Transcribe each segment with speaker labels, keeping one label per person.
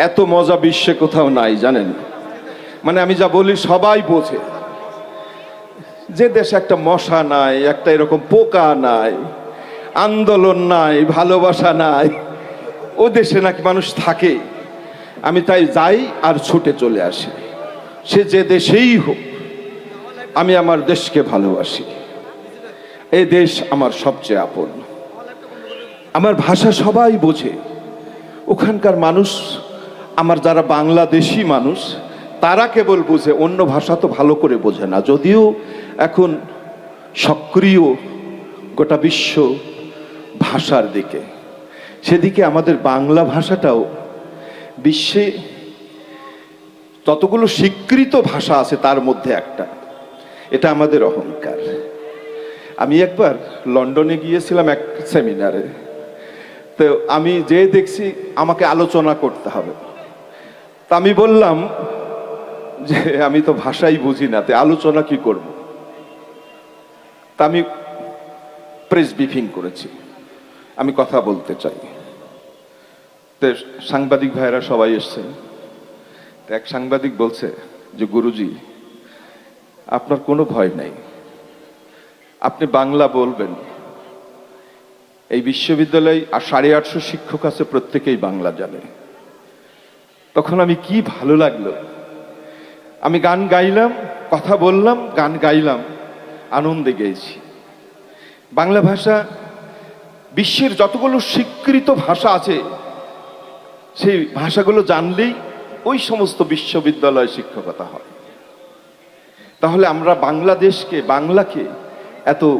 Speaker 1: এত মজা বিশ্বে কোথাও নাই, জানেন? মানে আমি যা বলি সবাই বোঝে। যে দেশে একটা মশা নাই, একটা এরকম পোকা নাই, আন্দোলন নাই, ভালোবাসা নাই, ও দেশে নাকি মানুষ থাকে। আমি তাই যাই আর ছুটে চলে আসি। সে যে দেশেই হোক, আমি আমার দেশকে ভালোবাসি। এই দেশ আমার সবচেয়ে আপন। আমার ভাষা সবাই বোঝে। ওখানকার মানুষ আমার যারা বাংলাদেশি মানুষ, তারা কেবল বোঝে, অন্য ভাষা তো ভালো করে বোঝে না। যদিও এখন সক্রিয় গোটা বিশ্ব ভাষার দিকে, সেদিকে আমাদের বাংলা ভাষাটাও বিশ্বে ততগুলো স্বীকৃত ভাষা আছে, তার মধ্যে একটা। এটা আমাদের অহংকার। আমি একবার লন্ডনে গিয়েছিলাম এক সেমিনারে। তো আমি যে দেখছি, আমাকে আলোচনা করতে হবে। তা আমি বললাম যে, আমি তো ভাষাই বুঝি না, তে আলোচনা কি করব? তা আমি প্রেস ব্রিফিং করেছি। আমি কথা বলতে চাই। তো সাংবাদিক ভাইরা সবাই এসছেন। তো এক সাংবাদিক বলছে যে, গুরুজি, আপনার কোনো ভয় নাই। আপনি বাংলা বলবেন। এই বিশ্ববিদ্যালয় আর সাড়ে আটশো শিক্ষক আছে, প্রত্যেকেই বাংলা জানে। তখন আমি কি ভালো লাগল। আমি গান গাইলাম, কথা বললাম, গান গাইলাম, আনন্দে গেয়েছি। বাংলা ভাষা বিশ্বের যতগুলো স্বীকৃত ভাষা আছে, সেই ভাষাগুলো জানলেই ওই সমস্ত বিশ্ববিদ্যালয় শিক্ষকতা হয়। তাহলে আমরা বাংলাদেশকে, বাংলাকে এত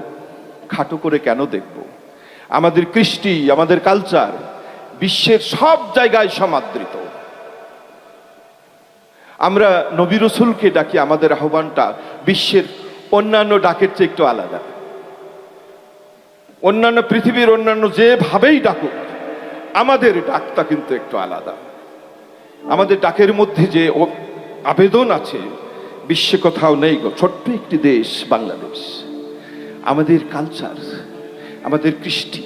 Speaker 1: খাটো করে কেন দেখব? আমাদের কৃষ্টি, আমাদের কালচার বিশ্বের সব জায়গায় সমাদৃত। আমরা নবী রসুলকে ডাকি, আমাদের আহ্বানটা বিশ্বের অন্যান্য ডাকের চেয়ে একটু আলাদা। অন্যান্য পৃথিবীর অন্যান্য যেভাবেই ডাকুক, আমাদের ডাকটা কিন্তু একটু আলাদা। আমাদের ডাকের মধ্যে যে আবেদন আছে, বিশ্বে কোথাও নেই গো, ছোট্ট একটি দেশ বাংলাদেশ। আমাদের কালচার আমাদের কৃষ্টি,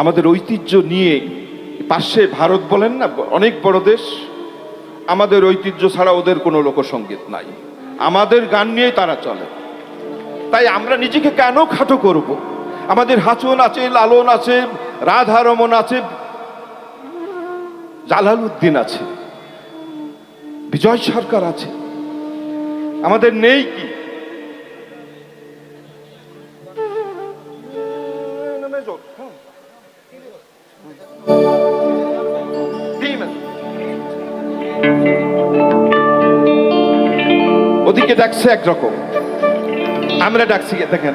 Speaker 1: আমাদের ঐতিহ্য নিয়ে পাশে ভারত বলেন না, অনেক বড় দেশ। আমাদের ঐতিহ্য ছাড়া ওদের কোনো লোকসঙ্গীত নাই। আমাদের গান নিয়েই তারা চলে। তাই আমরা নিজেকে কেন খাটো করব? আমাদের হাচন আছে, লালন আছে রাধা রমন আছে জালাল উদ্দিন আছে, বিজয় সরকার আছে। আমাদের নেই কি? ওদিকে ডাকছে একরকম। আমরা ডাকছি, দেখেন,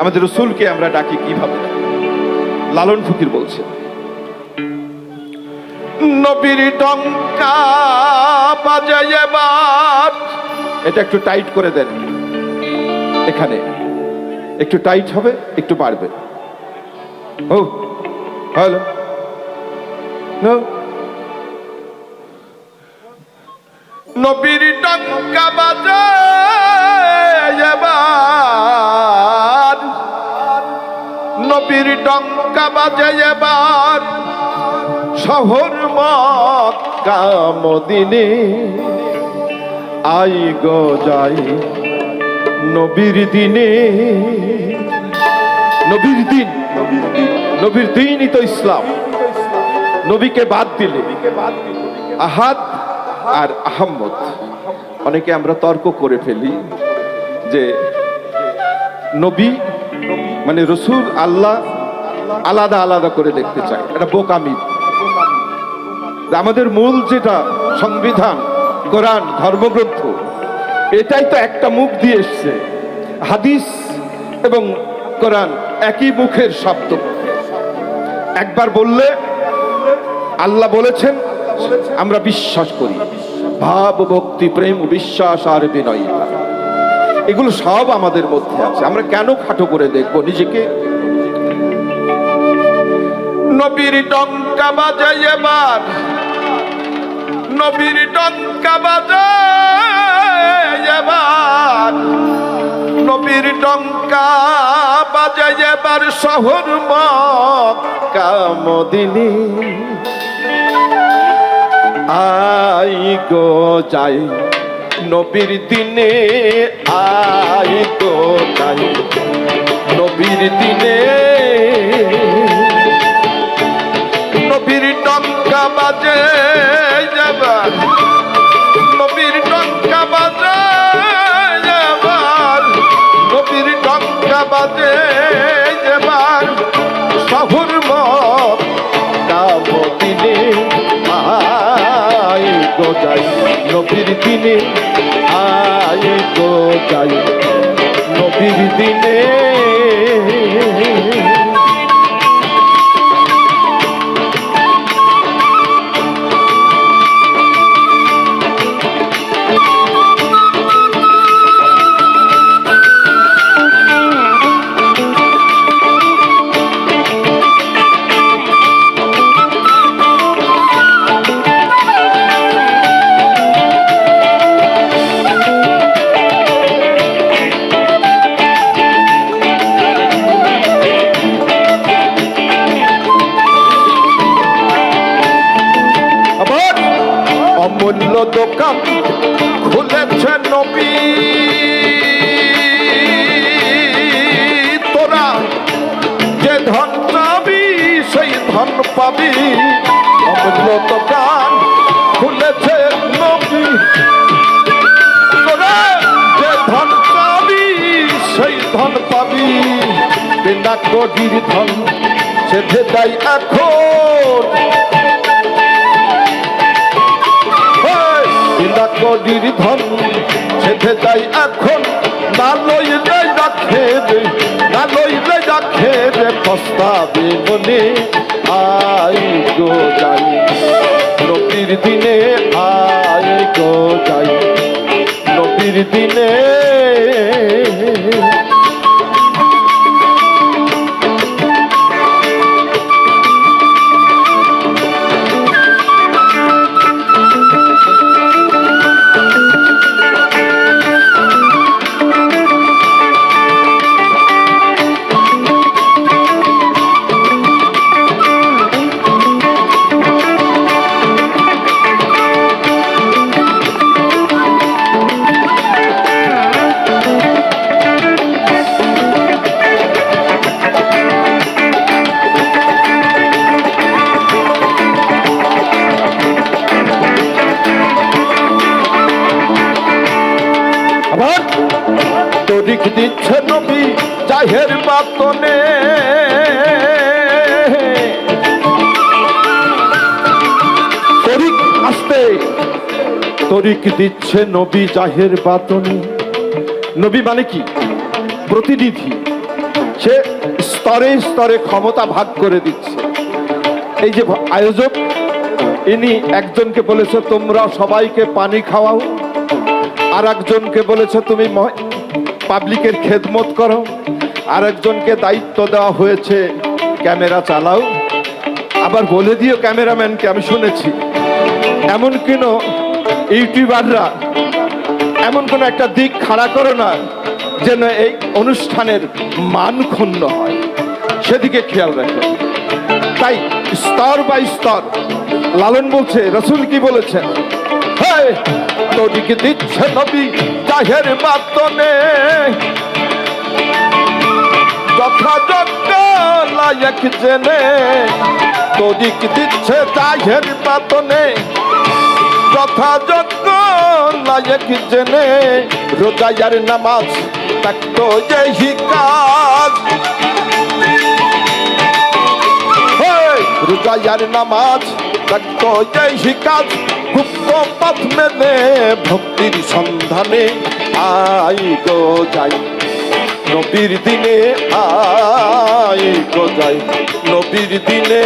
Speaker 1: আমাদের রসুলকে আমরা ডাকি কীভাবে? লালন ফকির বলছে, নবীর টঙ্কা এটা একটু টাইট করে দেন। এখানে একটু টাইট হবে, একটু বাড়বে। ও, হ্যালো। নবীর টঙ্কা বাজায় এবার। নবীর টঙ্কা বাজায় এবার। শহর মক্কা মদিনে। আই গো যাই নবীর দিনে। নবীর দিন, নবীর দিনই তো ইসলাম। নবীকে বাদ দিলে। আহাদ আর আহম্মদ। অনেকে আমরা তর্ক করে ফেলি যে নবী মানে রসুল আল্লাহ আলাদা আলাদা করে দেখতে চায়। এটা বোকামি। আমাদের মূল যেটা সংবিধান, কোরআন, ধর্মগ্রন্থ, এটাই তো একটা মুখ দিয়ে এসছে। হাদিস এবং কোরআন একই মুখের শব্দ। একবার বললে আল্লাহ বলেছেন, আমরা বিশ্বাস করি। ভাব ভক্তি প্রেম, বিশ্বাস আর বিনয়িতা এগুলো সব আমাদের মধ্যে আছে। আমরা কেন খাটো করে দেখব নিজেকে? নবীর টঙ্কা বাজাই এবার। নবীর টঙ্কা বাজাই এবার। নবীর টঙ্কা বাজাই এবার শহর মদিনী। আই গো যাই নবীর দিনে আই গো যাই নবীর দিনে নবীর টমকা বাজে যাবার। দিনে আই গো যাই। নবীর দিনে নবী তোরা যে ধন চাবি সেই ধন পাবি। অমূল্য দোকান খুলেছে নবী। তোরা যে ধন চাবি সেই ধন পাবি। বিনা কডির ধন সেধে দেয় এখন। বিনা কডির ধন সেধে যাই এখন, না লইলে রাখে রে না লইলে রাখে রে পস্তাবে মনে। আই গো যাই, নবীর দিনে আই গো যাই, নবীর দিনে তরিক দিচ্ছে নবী জাহের বাতনে। তরিক আসতে, তরিক দিচ্ছে নবী জাহের বাতনে। নবী মানে কি? প্রতিনিধি। সে স্তরে স্তরে ক্ষমতা ভাগ করে দিচ্ছে। এই যে আয়োজক, ইনি একজনকে বলেছে, তোমরা সবাইকে পানি খাওয়াও। আর একজনকে বলেছে, তুমি পাবলিকের খেদমত করো। আর একজনকে দায়িত্ব দেওয়া হয়েছে, ক্যামেরা চালাও। আবার বলে দিও ক্যামেরাম্যানকে, আমি শুনেছি। এমন কেন ইউটিউবাররা? এমন কোন একটা দিক খাড়া করো না, যেন এই অনুষ্ঠানের মান ক্ষুণ্ণ হয়। সেদিকে খেয়াল রাখো। তাই স্তর বাই স্তর, লালন বলছে, রসুল কি বলেছেন? তোদিকে দিচ্ছে নবী জাহের মাতনে। যথাযোগ্য লায়ক জেনে তোদিক দিচ্ছে জাহের মাতনে। যথাযোগ্য লায়ক জেনে রোজায়ার নামাজ তাকতো যেহি কাজ। রোজায়ার নামাজ তাকতো যেহি কাজ। গুপ্ত পথ মেনে ভক্তির সন্ধানে আই গো যাই। নবীর দিনে আই গো যাই, নবীর দিনে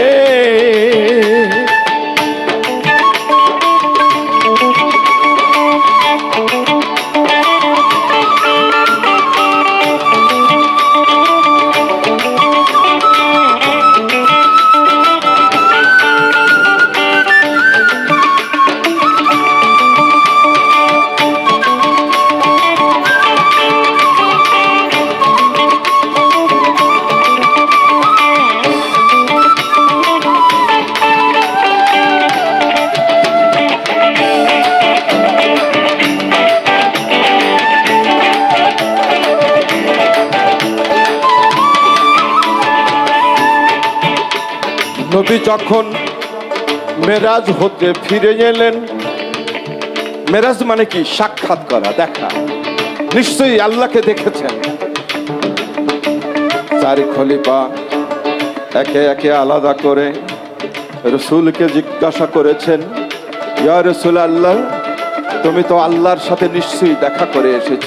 Speaker 1: যখন মেরাজ হতে ফিরে এলেন, মেরাজ মানে কি? সাক্ষাৎ করা, দেখা। নিশ্চয়ই আল্লাহকে দেখেছেন। চারি খলিফা একে একে আলাদা করে রসুলকে জিজ্ঞাসা করেছেন, ইয়া রসুল আল্লাহ তুমি তো আল্লাহর সাথে নিশ্চয়ই দেখা করে এসেছ।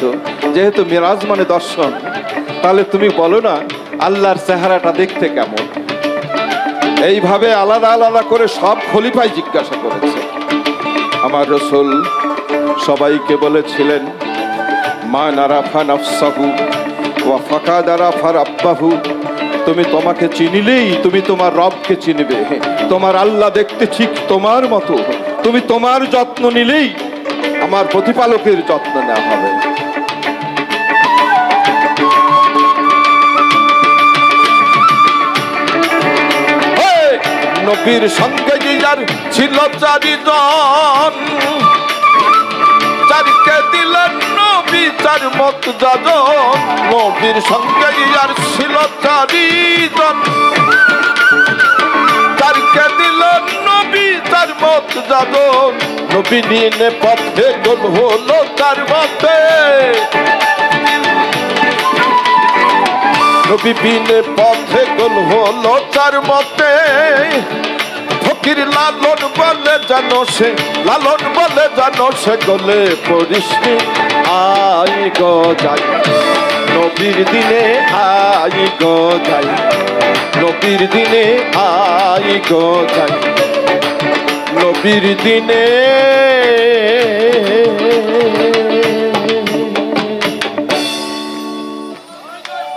Speaker 1: যেহেতু মিরাজ মানে দর্শন, তাহলে তুমি বলো না, আল্লাহর চেহারাটা দেখতে কেমন? এইভাবে আলাদা আলাদা করে সব খলিফাই জিজ্ঞাসা করেছে। আমার রসুল সবাইকে বলেছিলেন, মা নারাফা নফসাহু ওয়া ফাঁকা দারাফা রাব্বাহু। তুমি তোমাকে চিনিলেই তুমি তোমার রবকে চিনবে। তোমার আল্লাহ দেখতে ঠিক তোমার মতো। তুমি তোমার যত্ন নিলেই আমার প্রতিপালকের যত্ন নেওয়া হবে। নবীর সঙ্গে যার ছিল চারিজন, চারকে দিলেন নবী চার মত যাজন। নবীর সঙ্গে আর ছিল চারিজন, চারকে দিলেন নবী চার মত যাজন। নবী নিয়ে পথে গোল হলো তার মতে। নবী পথে গোল হলো তার মতে। ফকির লালন বলে জানো সে, লালন বলে জানো সে গলে পরিষ্ণি আই গো যাই, নবীর দিনে আই গো যাই, নবীর দিনে আই গো যাই, নবীর দিনে